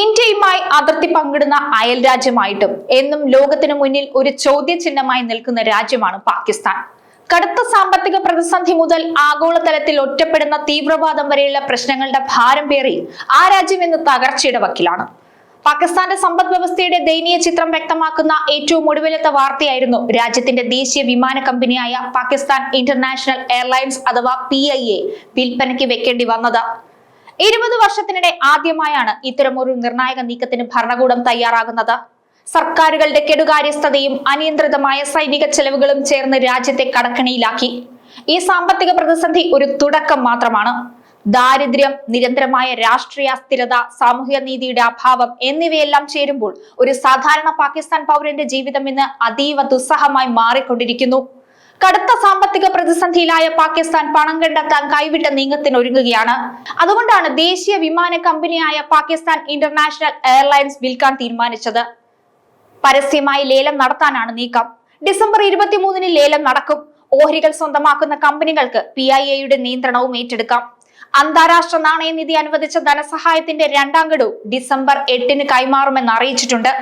ഇന്ത്യയുമായി അതിർത്തി പങ്കിടുന്ന അയൽ രാജ്യമായിട്ടും എന്നും ലോകത്തിനു മുന്നിൽ ഒരു ചോദ്യചിഹ്നമായി നിൽക്കുന്ന രാജ്യമാണ് പാകിസ്ഥാൻ. കടുത്ത സാമ്പത്തിക പ്രതിസന്ധി മുതൽ ആഗോളതലത്തിൽ ഒറ്റപ്പെടുന്ന തീവ്രവാദം വരെയുള്ള പ്രശ്നങ്ങളുടെ ഭാരം പേറി ആ രാജ്യം ഇന്ന് തകർച്ചയുടെ വക്കിലാണ്. പാകിസ്ഥാന്റെ സമ്പദ് വ്യവസ്ഥയുടെ ദയനീയ ചിത്രം വ്യക്തമാക്കുന്ന ഏറ്റവും ഒടുവിലത്തെ വാർത്തയായിരുന്നു രാജ്യത്തിന്റെ ദേശീയ വിമാന കമ്പനിയായ പാകിസ്ഥാൻ ഇന്റർനാഷണൽ എയർലൈൻസ് അഥവാ പി വിൽപ്പനയ്ക്ക് വെക്കേണ്ടി വന്നത്. ഇരുപത് വർഷത്തിനിടെ ആദ്യമായാണ് ഇത്തരമൊരു നിർണായക നീക്കത്തിന് ഭരണകൂടം തയ്യാറാകുന്നത്. സർക്കാരുകളുടെ കെടുകാര്യസ്ഥതയും അനിയന്ത്രിതമായ സൈനിക ചെലവുകളും ചേർന്ന് രാജ്യത്തെ കടക്കണിയിലാക്കി. ഈ സാമ്പത്തിക പ്രതിസന്ധി ഒരു തുടക്കം മാത്രമാണ്. ദാരിദ്ര്യം നിരന്തരമായ രാഷ്ട്രീയ അസ്ഥിരത സാമൂഹ്യ നീതിയുടെ അഭാവം എന്നിവയെല്ലാം ചേരുമ്പോൾ ഒരു സാധാരണ പാകിസ്ഥാൻ പൗരന്റെ ജീവിതം ഇന്ന് അതീവ ദുസ്സഹമായി മാറിക്കൊണ്ടിരിക്കുന്നു. കടുത്ത സാമ്പത്തിക പ്രതിസന്ധിയിലായ പാകിസ്ഥാൻ പണം കണ്ടെത്താൻ കൈവിട്ട നീങ്ങത്തിന് ഒരുങ്ങുകയാണ്. അതുകൊണ്ടാണ് ദേശീയ വിമാന കമ്പനിയായ പാകിസ്ഥാൻ ഇന്റർനാഷണൽ എയർലൈൻസ് വിൽക്കാൻ തീരുമാനിച്ചത്. പരസ്യമായി ലേലം നടത്താനാണ് നീക്കം. ഡിസംബർ ഇരുപത്തിമൂന്നിന് ലേലം നടക്കും. ഓഹരികൾ സ്വന്തമാക്കുന്ന കമ്പനികൾക്ക് പി ഐ എയുടെ നിയന്ത്രണവും ഏറ്റെടുക്കാം. അന്താരാഷ്ട്ര നാണയനിധി അനുവദിച്ച ധനസഹായത്തിന്റെ രണ്ടാം ഗഡു ഡിസംബർ എട്ടിന് കൈമാറുമെന്ന് അറിയിച്ചിട്ടുണ്ട്.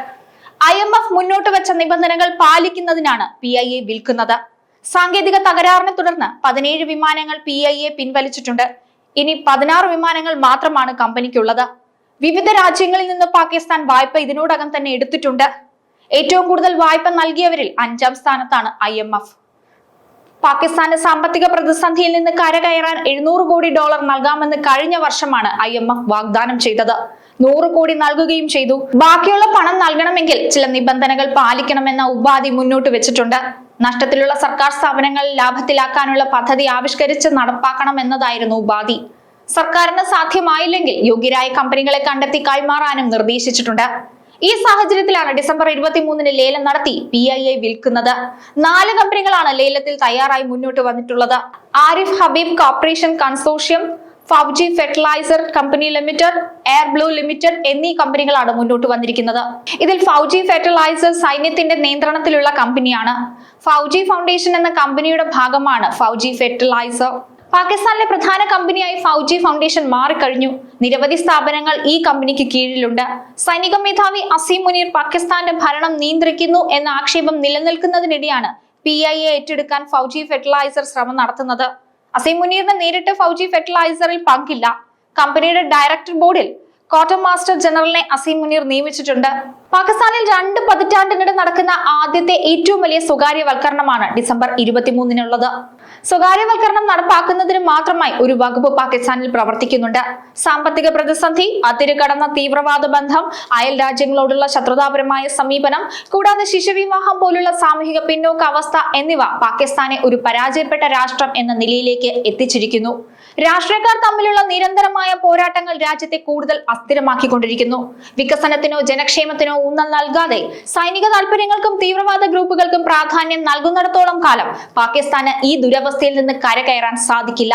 ഐ എം എഫ് മുന്നോട്ട് വെച്ച നിബന്ധനകൾ പാലിക്കുന്നതിനാണ് പി ഐ എ വിൽക്കുന്നത്. സാങ്കേതിക തകരാറിനെ തുടർന്ന് പതിനേഴ് വിമാനങ്ങൾ പി ഐ എ പിൻവലിച്ചിട്ടുണ്ട്. ഇനി പതിനാറ് വിമാനങ്ങൾ മാത്രമാണ് കമ്പനിക്കുള്ളത്. വിവിധ രാജ്യങ്ങളിൽ നിന്ന് പാകിസ്ഥാൻ വായ്പ ഇതിനോടകം തന്നെ എടുത്തിട്ടുണ്ട്. ഏറ്റവും കൂടുതൽ വായ്പ നൽകിയവരിൽ അഞ്ചാം സ്ഥാനത്താണ് ഐ എം എഫ് പാകിസ്ഥാന് സാമ്പത്തിക പ്രതിസന്ധിയിൽ നിന്ന് കരകയറാൻ എഴുന്നൂറ് കോടി ഡോളർ നൽകാമെന്ന് കഴിഞ്ഞ വർഷമാണ് ഐ എം എഫ് വാഗ്ദാനം ചെയ്തത്. നൂറ് കോടി നൽകുകയും ചെയ്തു. ബാക്കിയുള്ള പണം നൽകണമെങ്കിൽ ചില നിബന്ധനകൾ പാലിക്കണമെന്ന ഉപാധി മുന്നോട്ട് വെച്ചിട്ടുണ്ട്. നഷ്ടത്തിലുള്ള സർക്കാർ സ്ഥാപനങ്ങൾ ലാഭത്തിലാക്കാനുള്ള പദ്ധതി ആവിഷ്കരിച്ച് നടപ്പാക്കണം എന്നതായിരുന്നു ഉപാധി. സർക്കാരിന് സാധ്യമായില്ലെങ്കിൽ യോഗ്യരായ കമ്പനികളെ കണ്ടെത്തി കൈമാറാനും നിർദ്ദേശിച്ചിട്ടുണ്ട്. ഈ സാഹചര്യത്തിലാണ് ഡിസംബർ ഇരുപത്തിമൂന്നിന് ലേലം നടത്തി പി ഐ എ വിൽക്കുന്നത്. നാല് കമ്പനികളാണ് ലേലത്തിൽ തയ്യാറായി മുന്നോട്ട് വന്നിട്ടുള്ളത്. Arif Habib corporation consortium Fauji fertilizer company limited air blue limited എന്നീ കമ്പനികളാണ് മുന്നോട്ട് വന്നിരിക്കുന്നത്. ഇതിൽ ഫൗജി ഫെർട്ടിലൈസർ സൈന്യത്തിന്റെ നിയന്ത്രണത്തിലുള്ള കമ്പനിയാണ്. ഫൗജി ഫൗണ്ടേഷൻ എന്ന കമ്പനിയുടെ ഭാഗമാണ് ഫൗജി ഫെർട്ടിലൈസർ. പാകിസ്ഥാനിലെ പ്രധാന കമ്പനിയായി ഫൗജി ഫൗണ്ടേഷൻ മാറിക്കഴിഞ്ഞു. നിരവധി സ്ഥാപനങ്ങൾ ഈ കമ്പനിക്ക് കീഴിലുണ്ട്. സൈനിക മേധാവി അസീം മുനീർ പാകിസ്ഥാന്റെ ഭരണം നിയന്ത്രിക്കുന്നു എന്ന ആക്ഷേപം നിലനിൽക്കുന്നതിനിടെയാണ് പി ഐ എ ഏറ്റെടുക്കാൻ ഫൗജി ഫെർട്ടിലൈസർ ശ്രമം നടത്തുന്നത്. അസീം മുനീറിന് നേരിട്ട് ഫൗജി ഫെർട്ടിലൈസറിൽ പങ്കില്ല. കമ്പനിയുടെ ഡയറക്ടർ ബോർഡിൽ ക്വാർട്ടർ മാസ്റ്റർ ജനറലിനെ അസീം മുനീർ നിയമിച്ചിട്ടുണ്ട്. പാകിസ്ഥാനിൽ രണ്ട് പതിറ്റാണ്ടിനിടെ നടക്കുന്ന ആദ്യത്തെ ഏറ്റവും വലിയ സ്വകാര്യവൽക്കരണമാണ് ഡിസംബർ ഇരുപത്തിമൂന്നിനുള്ളത്. സ്വകാര്യവൽക്കരണം നടപ്പാക്കുന്നതിന് മാത്രമായി ഒരു വകുപ്പ് പാകിസ്ഥാനിൽ പ്രവർത്തിക്കുന്നുണ്ട്. സാമ്പത്തിക പ്രതിസന്ധി അതിരുകടന്ന തീവ്രവാദ ബന്ധം അയൽ രാജ്യങ്ങളോടുള്ള ശത്രുതാപരമായ സമീപനം കൂടാതെ ശിശുവിവാഹം പോലുള്ള സാമൂഹിക പിന്നോക്ക അവസ്ഥ എന്നിവ പാകിസ്ഥാനെ ഒരു പരാജയപ്പെട്ട രാഷ്ട്രം എന്ന നിലയിലേക്ക് എത്തിച്ചിരിക്കുന്നു. രാഷ്ട്രീയക്കാർ തമ്മിലുള്ള നിരന്തരമായ പോരാട്ടങ്ങൾ രാജ്യത്തെ കൂടുതൽ അസ്ഥിരമാക്കിക്കൊണ്ടിരിക്കുന്നു. വികസനത്തിനോ ജനക്ഷേമത്തിനോ ഊന്നൽ നൽകാതെ സൈനിക താല്പര്യങ്ങൾക്കും തീവ്രവാദ ഗ്രൂപ്പുകൾക്കും പ്രാധാന്യം നൽകുന്നിടത്തോളം കാലം പാകിസ്ഥാന് ഈ ദുരവസ്ഥയിൽ നിന്ന് കരകയറാൻ സാധിക്കില്ല.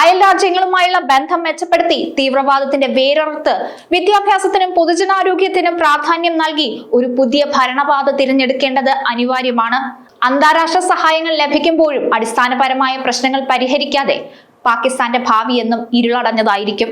അയൽ രാജ്യങ്ങളുമായുള്ള ബന്ധം മെച്ചപ്പെടുത്തി തീവ്രവാദത്തിന്റെ വേരറുത്ത് വിദ്യാഭ്യാസത്തിനും പൊതുജനാരോഗ്യത്തിനും പ്രാധാന്യം നൽകി ഒരു പുതിയ ഭരണപാത തിരഞ്ഞെടുക്കേണ്ടത് അനിവാര്യമാണ്. അന്താരാഷ്ട്ര സഹായങ്ങൾ ലഭിക്കുമ്പോഴും അടിസ്ഥാനപരമായ പ്രശ്നങ്ങൾ പരിഹരിക്കാതെ പാകിസ്ഥാന്റെ ഭാവി എന്നും ഇരുളടഞ്ഞതായിരിക്കും